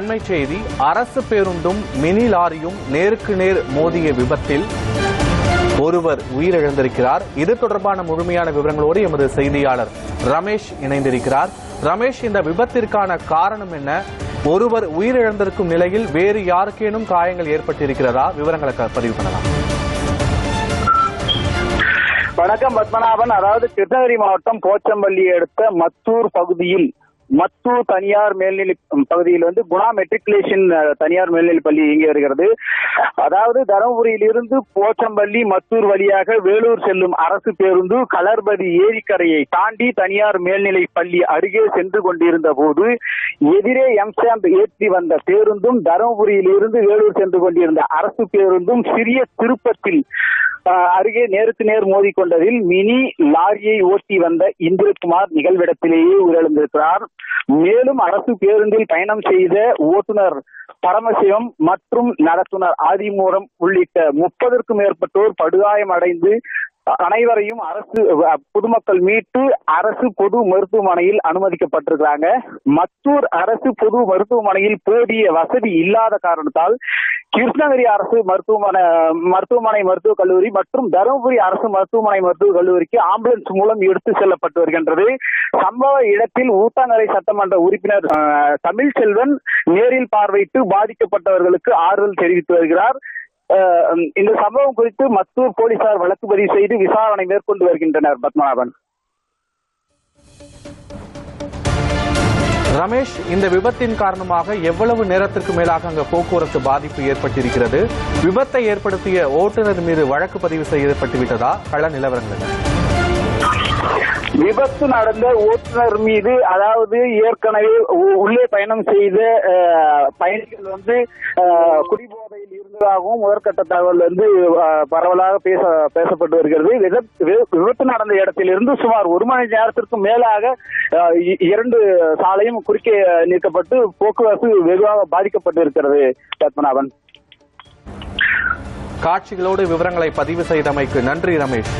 அண்மை செய்தி அரசு பேருந்தும் மினி லாரியும் நேருக்கு நேர் மோதிய விபத்தில் ஒருவர் உயிரிழந்திருக்கிறார். இது தொடர்பான முழுமையான விவரங்களோடு எமது செய்தியாளர் ரமேஷ் இணைந்திருக்கிறார். ரமேஷ் இந்த விபத்திற்கான காரணம் என்ன? ஒருவர் உயிரிழந்திருக்கும் நிலையில் வேறு யாருக்கேனும் காயங்கள் ஏற்பட்டிருக்கிறதா? விவரங்களை பதிவு பண்ணலாம். வணக்கம் பத்மநாபன். அதாவது கிருஷ்ணகிரி மாவட்டம் போச்சம்பள்ளி அடுத்த மத்தூர் பகுதியில் மத்தூர் தனியார் மேல்நிலை பகுதியில் வந்து குணா மெட்ரிகுலேஷன் தனியார் மேல்நிலை பள்ளி இயங்கி வருகிறது. அதாவது தருமபுரியில் இருந்து போச்சம்பள்ளி மத்தூர் வழியாக வேலூர் செல்லும் அரசு பேருந்து கலர்பதி ஏரிக்கரையை தாண்டி தனியார் மேல்நிலை பள்ளி அருகே சென்று கொண்டிருந்த போது எதிரே எம்சாண்ட் ஏற்றி வந்த பேருந்தும் தருமபுரியில் இருந்து வேலூர் சென்று கொண்டிருந்த அரசு பேருந்தும் சிறிய திருப்பத்தில் அருகே நேருக்கு நேர் மோதிக்கொண்டதில் மினி லாரியை ஓட்டி வந்த இந்திரகுமார் நிகழ்விடத்திலேயே உயிரிழந்திருக்கிறார். மேலும் அரசு பேருந்தில் பயணம் செய்த ஓட்டுநர் பரமசிவம் மற்றும் நடத்துனர் ஆதிமூரம் உள்ளிட்ட முப்பதற்கும் மேற்பட்டோர் படுகாயம் அடைந்து அனைவரையும் அரசு பொதுமக்கள் மீட்டு அரசு பொது மருத்துவமனையில் அனுமதிக்கப்பட்டிருக்கிறாங்க. மத்தூர் அரசு பொது மருத்துவமனையில் போதிய வசதி இல்லாத காரணத்தால் கிருஷ்ணகிரி அரசு மருத்துவமனை மருத்துவமனை மருத்துவக் கல்லூரி மற்றும் தருமபுரி அரசு மருத்துவமனை மருத்துவக் கல்லூரிக்கு ஆம்புலன்ஸ் மூலம் எடுத்து செல்லப்பட்டு வருகின்றது. சம்பவ இடத்தில் ஊத்தாங்கரை சட்டமன்ற உறுப்பினர் அஹ், தமிழ்செல்வன் நேரில் பார்வையிட்டு பாதிக்கப்பட்டவர்களுக்கு ஆறுதல் தெரிவித்து வருகிறார். இந்த சம்பவம் குறித்து மத்தூர் போலீசார் வழக்கு பதிவு செய்து விசாரணை மேற்கொண்டு வருகின்றனர் பத்மநாபன். ரமேஷ் இந்த விபத்தின் காரணமாக எவ்வளவு நேரத்திற்கு மேலாக அங்க போக்குவரத்து பாதிப்பு ஏற்பட்டிருக்கிறது? விபத்தை ஏற்படுத்திய ஓட்டுநர் மீது வழக்கு பதிவு செய்யப்பட்டு விட்டதா கள நிலவரங்கள். விபத்து நடந்த ஓட்டுநர் மீது அதாவது ஏற்கனவே உ- உள்ளே பயணம் செய்த பயணிகள் வந்து குடிபோதையில் இருந்ததாகவும் முதற்கட்ட தகவல் வந்து பரவலாக பேச பேசப்பட்டு வருகிறது. விபத்து விபத்து நடந்த இடத்திலிருந்து சுமார் ஒரு மணி நேரத்திற்கும் மேலாக இ- இரண்டு சாலையும் குறுக்கே நீக்கப்பட்டு போக்குவரத்து வெகுவாக பாதிக்கப்பட்டு இருக்கிறது பத்மநாபன். காட்சிகளோடு விவரங்களை பதிவு செய்தமைக்கு நன்றி ரமேஷ்.